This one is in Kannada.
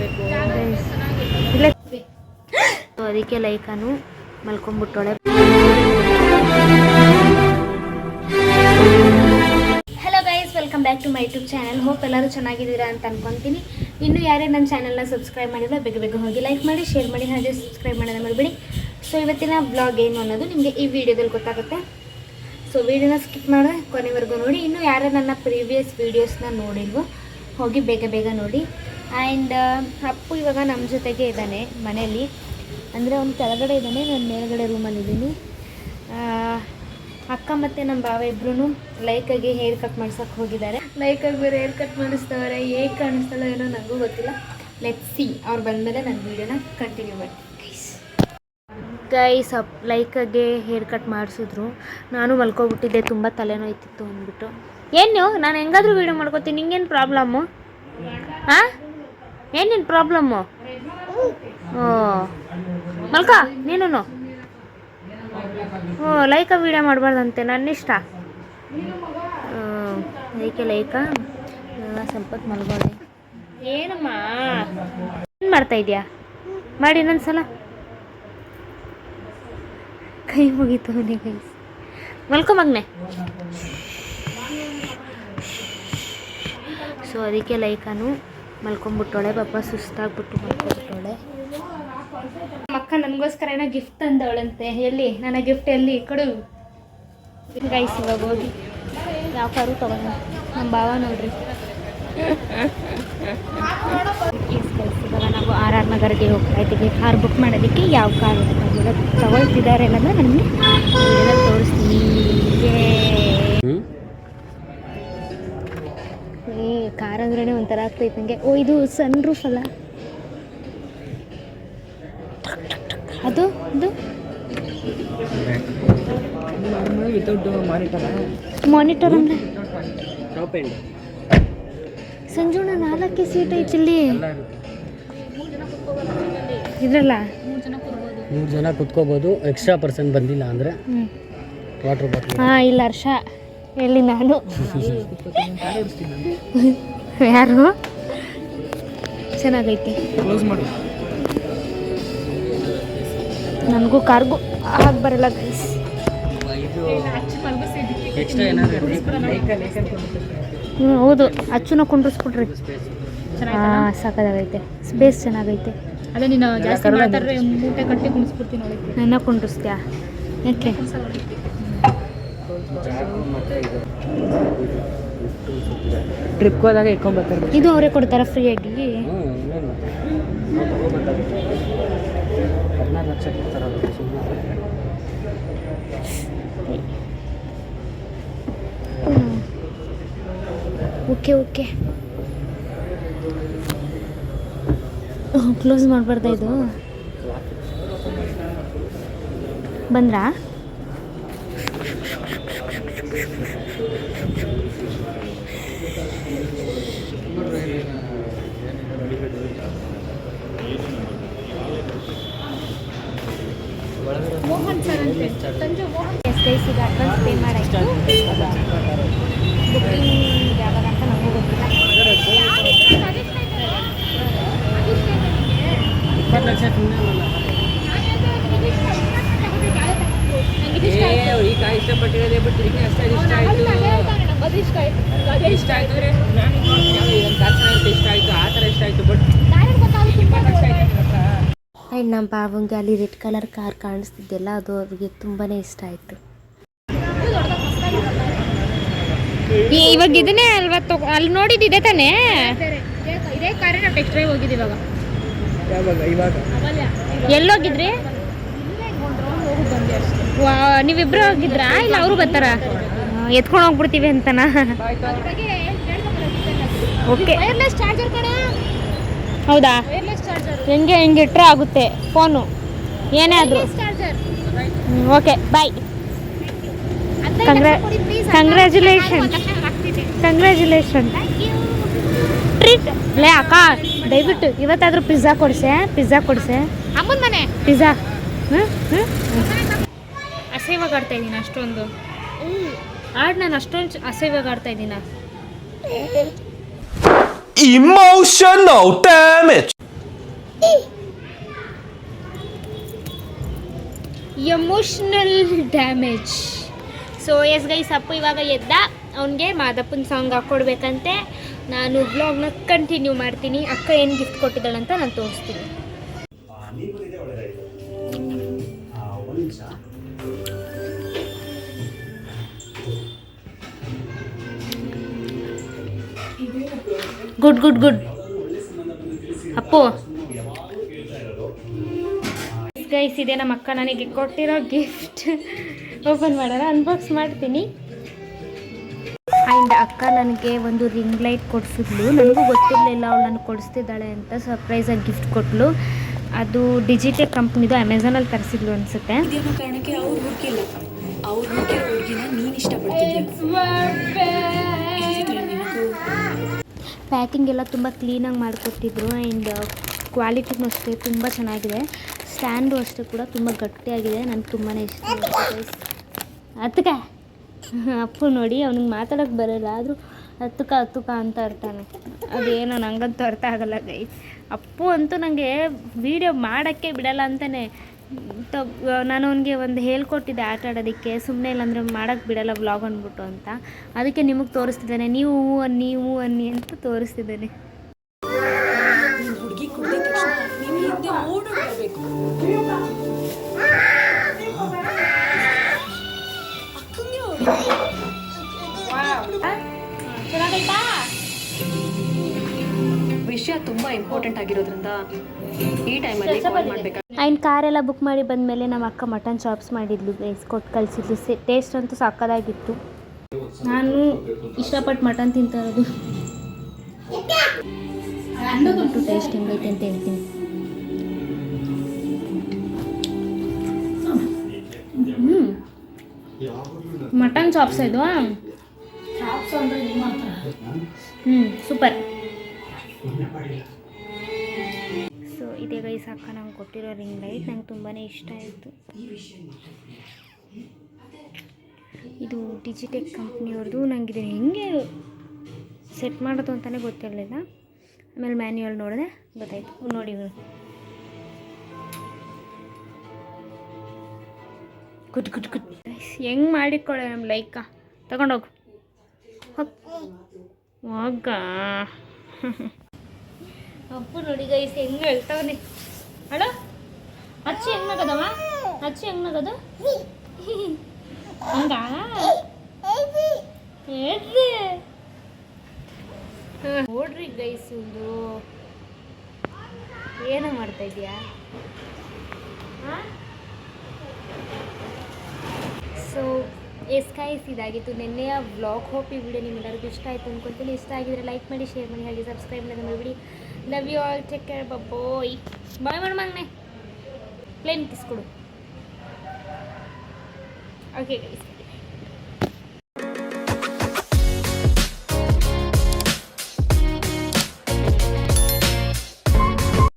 ಮಾಡಬೇಕು ಅದಕ್ಕೆ ಲೈಕನು ಮಲ್ಕೊಂಡ್ಬಿಟ್ಟೋಳೆ. Hello guys welcome back to my YouTube channel hope ಎಲ್ಲರೂ ಚೆನ್ನಾಗಿದ್ದೀರಾ ಅಂತ ಅನ್ಕೊಂತೀನಿ. ಇನ್ನು ಯಾರೇ ನನ್ನ ಚಾನಲ್ನ ಸಬ್ಸ್ಕ್ರೈಬ್ ಮಾಡಿದ್ರೆ ಬೇಗ ಬೇಗ ಹೋಗಿ ಲೈಕ್ ಮಾಡಿ ಶೇರ್ ಮಾಡಿ, ಹಾಗೆ ಸಬ್ಸ್ಕ್ರೈಬ್ ಮಾಡೋದನ್ನ ಮಾಡಬೇಡಿ ಸೊ ಇವತ್ತಿನ ಬ್ಲಾಗ್ ಏನು ಅನ್ನೋದು ನಿಮಗೆ ಈ ವಿಡಿಯೋದಲ್ಲಿ ಗೊತ್ತಾಗುತ್ತೆ. ಸೊ ವಿಡಿಯೋನ ಸ್ಕಿಪ್ ಮಾಡಿದ್ರೆ ಕೊನೆವರೆಗೂ ನೋಡಿ. ಇನ್ನು ಯಾರೇ ನನ್ನ ಪ್ರೀವಿಯಸ್ ವೀಡಿಯೋಸ್ನ ನೋಡಿಲ್ವೋ, ಹೋಗಿ ಬೇಗ ಬೇಗ ನೋಡಿ. ಆ್ಯಂಡ್ ಅಪ್ಪು ಇವಾಗ ನಮ್ಮ ಜೊತೆಗೆ ಇದ್ದಾನೆ ಮನೆಯಲ್ಲಿ ಅಂದರೆ ಅವ್ನು ಕೆಳಗಡೆ ಇದ್ದಾನೆ ನಾನು ಮೇಲ್ಗಡೆ ರೂಮಲ್ಲಿದ್ದೀನಿ ಅಕ್ಕ ಮತ್ತು ನಮ್ಮ ಭಾವ ಇಬ್ಬರೂ ಲೈಕಾಗಿ ಹೇರ್ ಕಟ್ ಮಾಡ್ಸೋಕೆ ಹೋಗಿದ್ದಾರೆ. ಲೈಕಾಗಿ ಬೇರೆ ಹೇರ್ ಕಟ್ ಮಾಡಿಸ್ತವ್ರೆ ಹೇಗೆ ಕಾಣಿಸ್ತಲ್ಲ ಏನೋ ನನಗೂ ಗೊತ್ತಿಲ್ಲ. ಲೆಟ್ ಸಿ ಅವ್ರು ಬಂದಮೇಲೆ ನನ್ನ ವೀಡಿಯೋನ ಕಂಟಿನ್ಯೂ ಮಾಡಿ. ಗೈಸ್ ಅಪ್ ಲೈಕಾಗೆ ಹೇರ್ ಕಟ್ ಮಾಡಿಸಿದ್ರು. ನಾನು ಮಲ್ಕೊಬಿಟ್ಟಿದ್ದೆ ತುಂಬ ತಲೆನೋಯ್ತಿತ್ತು ಅಂದ್ಬಿಟ್ಟು. ಏನು ನಾನು ಹೆಂಗಾದರೂ ವೀಡಿಯೋ ಮಾಡ್ಕೋತೀನಿ ನಿಂಗೇನು ಪ್ರಾಬ್ಲಮ್ಮು ಹಾಂ ಏನೇನು ಪ್ರಾಬ್ಲಮ್ಮು ಹ್ಞೂ ಮಲ್ಕ ನೀನು ಹ್ಞೂ ಲೈಕ ವೀಡಿಯೋ ಮಾಡಬಾರ್ದಂತೆ ನನ್ನ ಇಷ್ಟ ಅದಕ್ಕೆ ಲೈಕ. ಸಂಪತ್ತು ಹೊತ್ತು ಏನಮ್ಮ? ಏನು ಮಾಡ್ತಾ ಇದೆಯಾ? ಮಾಡಿ ಇನ್ನೊಂದ್ಸಲ. ಕೈ ಮುಗೀತು ಕೈ ಮಲ್ಕೊ ಮಗ್ನೆ. ಸೊ ಅದಕ್ಕೆ ಲೈಕನು ಮಲ್ಕೊಂಡ್ಬಿಟ್ಟೋಳೆ ಪಾಪ ಸುಸ್ತಾಗ್ಬಿಟ್ಟು ಮಲ್ಕೊಂಡ್ಬಿಟ್ಟೋಳೆ ಅಕ್ಕ ನನಗೋಸ್ಕರ ಏನೋ ಗಿಫ್ಟ್ ತಂದವಳಂತೆ. ಎಲ್ಲಿ? ನನ್ನ ಗಿಫ್ಟ್ ಎಲ್ಲಿ? ಕೊಡು. ಗೈಸ್ ಇವಾಗ ಹೋಗಿ. ಯಾವ ಕಾರು ತಗೊಂಡ? ನಮ್ಮ ಭಾವ ನೋಡ್ರಿ. ಎಸ್ ನಾವು ಆರ್ ಆರ್ ನಗರ್ಗೆ ಹೋಗ್ತಾ ಇದ್ದೀವಿ. ಕಾರ್ ಬುಕ್ ಮಾಡೋದಕ್ಕೆ ಯಾವ ಕಾರ್ ತಗೊಳ್ತಿದ್ದಾರೆ ಅನ್ನೋದು ನನಗೆ ವಿಡಿಯೋದಲ್ಲಿ ನನಗೆ ಓ ಇದು ಸನ್ ರೂಫ್ ಅಲ್ಲ. ಅದು ಇದು? ಮಾನಿಟರ್ ಅಂದ್ರೆ? ಸಂಜುಣ ನಾಲ್ಕೇ ಸೀಟ್ ಐತಿ ಇಲ್ಲಿ. ಇದ್ರಲ್ಲ? ಮೂರು ಜನ ಕುತ್ಕೋಬೋದು. ಎಕ್ಸ್ಟ್ರಾ ಪರ್ಸನ್ ಬಂದಿಲ್ಲ ಅಂದ್ರೆ ವಾಟರ್ ಬಾಟಲ್ ಹಾಂ ಇಲ್ಲ ಹರ್ಷ. ಎಲ್ಲಿ ನಾನು? ಯಾರು? ಚೆನ್ನಾಗೈತೆ. ಕ್ಲೋಸ್ ಮಾಡಿ. ನನಗೂ ಕಾರ್ಗೂ ಹಾಗೆ ಬರಲ್ಲ ಗೈಸ್ ಇದು ಎಕ್ಸ್ಟ್ರಾ ಏನಾದರೂ ಹ್ಞೂ ಹೌದು. ಅಚ್ಚುನ ಕುಂಡ್ರಿಸ್ಬಿಟ್ರಿ. ಹಾಂ ಸಾಕಾಗೈತೆ. ಸ್ಪೇಸ್ ಚೆನ್ನಾಗೈತೆ. ಅದೇ ನೀನು ಜಾಸ್ತಿ ಮಾತಾಡ್ರೆ ಮೂಟೆ ಕಟ್ಟಿ ಕುಣಿಸ್ಬಿಡ್ತೀನಿ ನೋಡಿ. ನನ್ನ ಕುಂಡ್ರಿಸ್ತೀಯಾ? ಯಾಕೆ? ಟ್ರಿಪ್ಗೆ ಹೋದಾಗ ಇಟ್ಕೊಂಡ್ಬರ್ತಾರೆ. ಇದು ಅವರೇ ಕೊಡ್ತಾರೆ ಫ್ರೀಯಾಗಿ ಓಕೆ ಓಕೆ. ಕ್ಲೋಸ್ ಮಾಡಬಾರ್ದ ಇದು? ಬಂದ್ರಾ? ಎಸ್ ಐ ಸಿಗೆ ಅಡ್ವಾನ್ಸ್ ಪೇ ಮಾಡಾಯ್ತು ಬುಕ್ಕಿಂಗ್ ಯಾವಾಗ ಅಂತ ನಮಗೂ ಗೊತ್ತಿಲ್ಲ ಇಪ್ಪತ್ತು ಲಕ್ಷ ಸುಮ್ಮನೆ ಈಗ ಇಷ್ಟಪಟ್ಟಿರೋದೇ ಬಿಟ್ಟು ಇದಕ್ಕೆ ಅಷ್ಟೇ ಇಷ್ಟ ಆಯಿತು ಇಷ್ಟ ಆಯ್ತು ಅಂದರೆ ನಾನು ಇದೊಂದು ಕಾರ್ ಚೆನ್ನಾಗಿತ್ತು ಇಷ್ಟ ಆಯಿತು ಆ ಥರ ಇಷ್ಟ ಆಯಿತು ಬಟ್ ಇಪ್ಪತ್ತು ಲಕ್ಷ ಆಯ್ತು ನನ್ನ ಹತ್ರ ಆ್ಯಂಡ್ ನಮ್ಮ ಬಾವಂಗೆ ಅಲ್ಲಿ ರೆಡ್ ಕಲರ್ ಕಾರ್ ಕಾಣಿಸ್ತಿದ್ದೆಲ್ಲ ಅದು ಅವ್ರಿಗೆ ತುಂಬಾ ಇಷ್ಟ ಆಯಿತು. ಇವಾಗ ಇದನ್ನೇ ಅಲ್ವಾ ತಗೋ ಅಲ್ಲಿ ನೋಡಿದ್ದು ಇದೆ ತಾನೇ? ಇದೇ ಕಾರೇ ನಾವು ಟೆಕ್ಸ್ಟ್ ಡ್ರೈವ್ ಹೋಗಿದ್ದೀವಿ ಇವಾಗ. ಎಲ್ಲೋಗಿದ್ರಿ? ವಾ ನೀವಿಬ್ರು ಹೋಗಿದ್ರ? ಇಲ್ಲ ಅವರು ಬರ್ತಾರ? ಎತ್ಕೊಂಡು ಹೋಗ್ಬಿಡ್ತೀವಿ ಅಂತನ? ಓಕೆ ವೈರ್ಲೆಸ್ ಚಾರ್ಜರ್ ಕಡೆ ಹೌದಾ? ಹೆಂಗೆ ಹೆಂಗೆ ಇಟ್ಟರೆ ಆಗುತ್ತೆ ಫೋನು. ಏನೇ ಆದರೂ. Charger okay bye congratulation congratulation treat ಲೇ ಅಕ್ಕ ದಯವಿಟ್ಟು ಇವತ್ತಾದರೂ ಪಿಜ್ಜಾ ಕೊಡಿಸೆ ಪಿಜ್ಜಾ ಕೊಡಿಸೆ. ಅಮ್ಮನ ಮನೆ. ಪಿಜ್ಜಾ ಹ್ಞೂ ಹ್ಞೂ ಅಸಹ್ಯವಾಗಿ ಆಡ್ತಾ ಇದ್ದೀನಿ ಅಷ್ಟೊಂದು. ಆಡ್ ನಾನು ಅಷ್ಟೊಂದು ಅಸಹ್ಯವಾಗಿ ಆಡ್ತಾ ಇದ್ದೀನ. Emotion damage. Emotional damage so yes guys ಸಪ್ಪು ಇವಾಗ ಎದ್ದ. ಅವನಿಗೆ ಮಾದಪ್ಪನ ಸಾಂಗ್ ಹಾಕ್ಕೊಡ್ಬೇಕಂತೆ ನಾನು ಬ್ಲಾಗ್ನ ಕಂಟಿನ್ಯೂ ಮಾಡ್ತೀನಿ. ಅಕ್ಕ ಏನು ಗಿಫ್ಟ್ ಕೊಟ್ಟಿದ್ದಾಳಂತ ನಾನು ತೋರಿಸ್ತೀನಿ. Good good good Appu. Guys ಇದೆ ನಮ್ಮ ಅಕ್ಕ ನನಗೆ ಕೊಟ್ಟಿರೋ ಗಿಫ್ಟ್ ಓಪನ್ ಮಾಡೋಣ ಅನ್ಬಾಕ್ಸ್ ಮಾಡ್ತೀನಿ. ಆ್ಯಂಡ್ ಅಕ್ಕ ನನಗೆ ಒಂದು ರಿಂಗ್ ಲೈಟ್ ಕೊಡಿಸಿದ್ಲು. ನನಗೂ ಗೊತ್ತಿರಲಿಲ್ಲ ಅವಳು ನನಗೆ ಕೊಡಿಸ್ತಿದ್ದಾಳೆ ಅಂತ ಸರ್ಪ್ರೈಸಾಗಿ ಗಿಫ್ಟ್ ಕೊಟ್ಟಲು ಅದು ಡಿಜಿಟಲ್ ಕಂಪ್ನಿದು ಅಮೆಝಾನಲ್ಲಿ ತರಿಸಿದ್ಲು ಅನಿಸುತ್ತೆ. ಕಾರಣಕ್ಕೆ ಅವ್ರು ಹುಡುಕಿಲ್ಲ ಅವ್ರು ಹುಡುಕಿರೋ ಹುಡುಗಿನ ನೀನು ಇಷ್ಟಪಡ್ತಿದ್ಯಾ? ಇದ್ರ ನಿನಗೂ. ಪ್ಯಾಕಿಂಗ್ ಎಲ್ಲ ತುಂಬ ಕ್ಲೀನಾಗಿ ಮಾಡಿಕೊಟ್ಟಿದ್ರು ಆ್ಯಂಡ್ ಕ್ವಾಲಿಟಿನೂ ಅಷ್ಟೇ ತುಂಬ ಚೆನ್ನಾಗಿದೆ. ಸ್ಟ್ಯಾಂಡು ಅಷ್ಟೇ ಕೂಡ ತುಂಬ ಗಟ್ಟಿಯಾಗಿದೆ ನನಗೆ ತುಂಬಾ ಇಷ್ಟ ಹತ್ತಕ ಅಪ್ಪು ನೋಡಿ, ಅವ್ನಿಗೆ ಮಾತಾಡೋಕ್ಕೆ ಬರೋಲ್ಲ, ಆದರೂ ಹತ್ತುಕ ಹತ್ತುಕ ಅಂತ ಇರ್ತಾನೆ ಅದೇನೋ ನನಗಂತೂ ಅರ್ಥ ಆಗಲ್ಲ ಗೈ ಅಪ್ಪು ಅಂತೂ ನನಗೆ ವೀಡಿಯೋ ಮಾಡೋಕ್ಕೆ ಬಿಡಲ್ಲ ಅಂತಲೇ ನಾನು ಅವನಿಗೆ ಒಂದು ಹೇಳ್ಕೊಟ್ಟಿದ್ದೆ ಆಟ ಆಡೋದಕ್ಕೆ ಸುಮ್ಮನೆ ಇಲ್ಲಾಂದರೆ ಮಾಡೋಕ್ಕೆ ಬಿಡಲ್ಲ ವ್ಲಾಗ್ ಅಂದ್ಬಿಟ್ಟು ಅಂತ. ಅದಕ್ಕೆ ನಿಮಗೆ ತೋರಿಸ್ತಿದ್ದಾನೆ. ನೀವು ನೀವು ಅನ್ನಿ, ಹೂ ಅನ್ನಿ ಅಂತ ತೋರಿಸ್ತಿದ್ದಾನೆ. ವಿಷಯ ತುಂಬಾ ಇಂಪಾರ್ಟೆಂಟ್ ಆಗಿರೋದ್ರಿಂದ ಈ ಟೈಮಲ್ಲಿ ಕಾಲ್ ಮಾಡ್ಬೇಕಾ ಆ್ಯಂಡ್ ಕಾರೆಲ್ಲ ಬುಕ್ ಮಾಡಿ ಬಂದಮೇಲೆ ನಮ್ಮ ಅಕ್ಕ ಮಟನ್ ಚಾಪ್ಸ್ ಮಾಡಿದ್ಲು ಬೇಸ್ ಕೊಟ್ಟು ಕಳಿಸಿದ್ಲು. ಟೇಸ್ಟ್ ಅಂತೂ ಸಕ್ಕದಾಗಿತ್ತು ನಾನು ಇಷ್ಟಪಟ್ಟು ಮಟನ್ ತಿಂತಾ ಇರೋದು ಟೇಸ್ಟ್ ಹೆಂಗೈತೆ ಅಂತ ಹೇಳ್ತೀನಿ. ಮಟನ್ ಚಾಪ್ಸ್ ಇದು? ಹ್ಞೂ ಸೂಪರ್. ಸೊ ಇದೇ ಗೈಸ್ ಅಕ್ಕ ನಂಗೆ ಕೊಟ್ಟಿರೋ ರಿಂಗ್ ಲೈಟ್ ನಂಗೆ ತುಂಬಾ ಇಷ್ಟ ಆಯಿತು. ಇದು ಡಿಜಿಟೆಕ್ ಕಂಪ್ನಿಯವ್ರದ್ದು ನಂಗೆ ಇದು ಹೆಂಗೆ ಸೆಟ್ ಮಾಡೋದು ಅಂತಲೇ ಗೊತ್ತಿರಲಿಲ್ಲ. ಆಮೇಲೆ ಮ್ಯಾನ್ಯುವಲ್ ನೋಡಿದೆ ಗೊತ್ತಾಯ್ತು. ನೋಡಿ ಇವರು. Good good good. ಹೆಂಗೆ ಮಾಡಿಕೊಳ್ಳೆ ನಮ್ಮ ಲೈಕ? ತಗೊಂಡೋಗು. ಹೋಗ್. ಹೋಗ ಅಪ್ಪು ನೋಡಿ ಗೈಸ್ ಹೆಂಗೆ ಹೇಳ್ತಾವನೆ. ಅಳ ಅಚ್ಚಿ ಹೆಂಗ್ ನಗದವ? ಅಚ್ಚಿ ಹೆಂಗ್ ನಗದು? ಹಂಗ? ಹೇಳ್ರಿ. ನೋಡ್ರಿ ಗೈಸ್ ಒಂದು ಏನ ಮಾಡ್ತಾ ಇದೀಯಾ ಸೊ ಎಸ್ ಇದಾಗಿತ್ತು. ನಿನ್ನೆಯ ವ್ಲಾಗ್ ಹೋಪ್ ಈ ವಿಡಿಯೋ ನಿಮ್ಮೆಲ್ಲರಿಗೂ ಇಷ್ಟ ಆಯಿತು ಅಂದ್ಕೊತೀನಿ ಇಷ್ಟ ಆಗಿದ್ರೆ ಲೈಕ್ ಮಾಡಿ ಶೇರ್ ಮಾಡಿ, ಹಾಗೆ ಸಬ್ಸ್ಕ್ರೈಬ್ ಮಾಡಿ ಮಾಡಿಬಿಡಿ love you all take care bye bye ಮಾಡು ಪ್ಲೇನ್ ಕಿಸ್ಕೊಡು. Okay guys